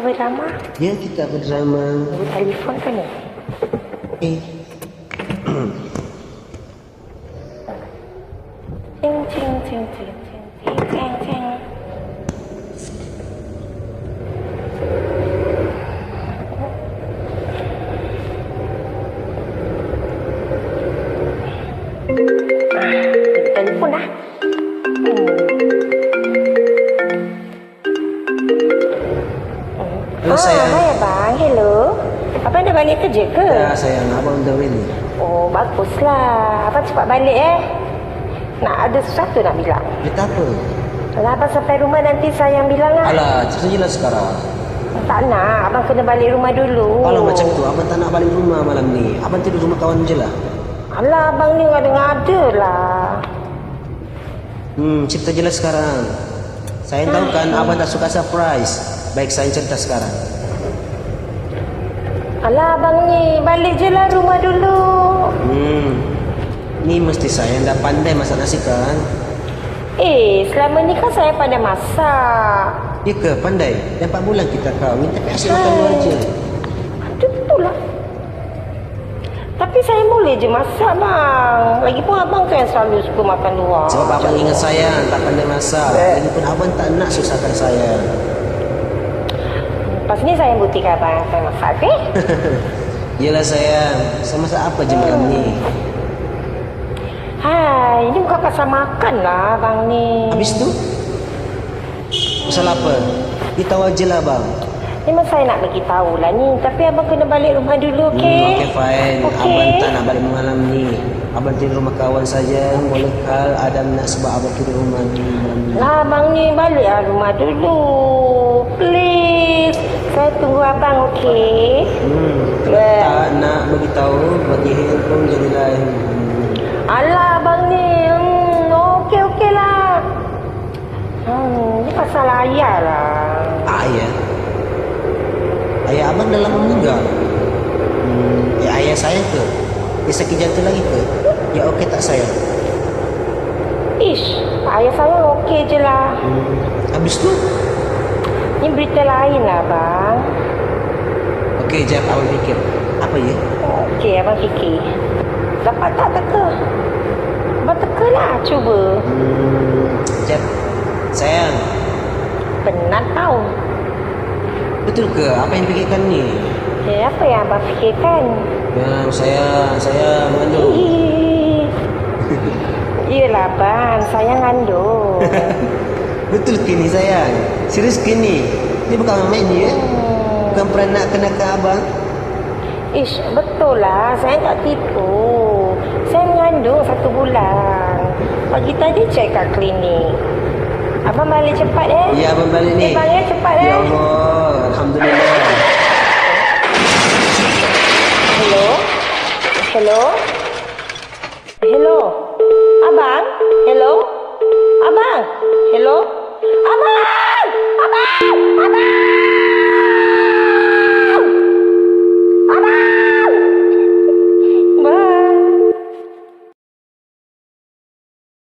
kita berdrama. Ya, kita berdrama. Telefon ke ni? Eh, Halo, ah, sayang. Hai abang, hello. Abang dah balik kerja ke? ya sayang, abang dah ready. Oh, baguslah. Abang cepat balik eh. Nak ada sesuatu nak bilang. Kita apa? Kalau abang sampai rumah nanti saya yang bilang lah. Alah, cerita jelas sekarang. Tak nak, abang kena balik rumah dulu. Kalau macam tu, abang tak nak balik rumah malam ni. Abang tidur rumah kawan je lah. Alah, abang ni ngada-ngada lah. Hmm, cerita jelas sekarang. Saya tahu kan abang tak suka surprise. Baik saya cerita sekarang. Alah, abang ni balik je lah rumah dulu. Hmm, ni mesti saya yang dah pandai masak nasi kan? Eh, selama ni kan saya pandai masak. Ya ke, pandai? Dah 4 bulan kita kahwin tapi asyik makan luar je. Aduh, betul lah. Tapi saya boleh je masak bang. Lagipun abang kan yang selalu suka makan luar. Sebab abang ingat saya tak pandai masak. Eh. Lagipun abang tak nak susahkan saya. Lepas ni saya buktikan abang saya masak, okey? Yelah sayang, saya masak apa je malam ni? Hai, ini bukan pasal makan lah abang ni. Habis tu? Pasal apa? Kita aja lah bang. Memang saya nak bagi tahu lah ni. Tapi abang kena balik rumah dulu, okey? Hmm, okay fine. Okey. Abang tak nak balik malam ni. Abang tidur rumah kawan saja. Boleh kal Adam nak sebab abang tidur rumah ni malam ni. Lah, abang ni balik lah rumah dulu. Please. Saya tunggu abang, okey? Hmm, Yeah. tak nak bagi tahu bagi handphone jadilah hmm. Alah, abang ni. Hmm, okey, okey lah. Hmm, ni pasal ayah lah. ayah. Ayah abang dah lama meninggal. Hmm, ya ayah saya ke? Dia sakit jantung lagi ke? Ya okey tak sayang? Ish, ayah saya okey je lah. Hmm, habis tu? Ni berita lain lah, bang. Okey, jap awak fikir. Apa ya? Okey, abang fikir. Dapat tak teka? Abang teka lah, cuba. Hmm, jap. Sayang, Penat tau. betul ke apa yang fikirkan ni? Eh, apa yang abang fikirkan? Ya, saya saya mengandung. Yelah, bang. Saya ngandung. Betul ke ni sayang? Serius ke ni? Ni bukan main ni ya? Hmm. Bukan pernah nak kenakan abang? Ish, betul lah. Saya tak tipu. Saya mengandung satu bulan. Pagi tadi cek kat klinik. Abang balik cepat eh. Ya, abang balik ni. Eh, bang ya, cepat eh. Ya Allah, Alhamdulillah. Hello? Hello? Abang? Hello? Abang? Hello? Abang!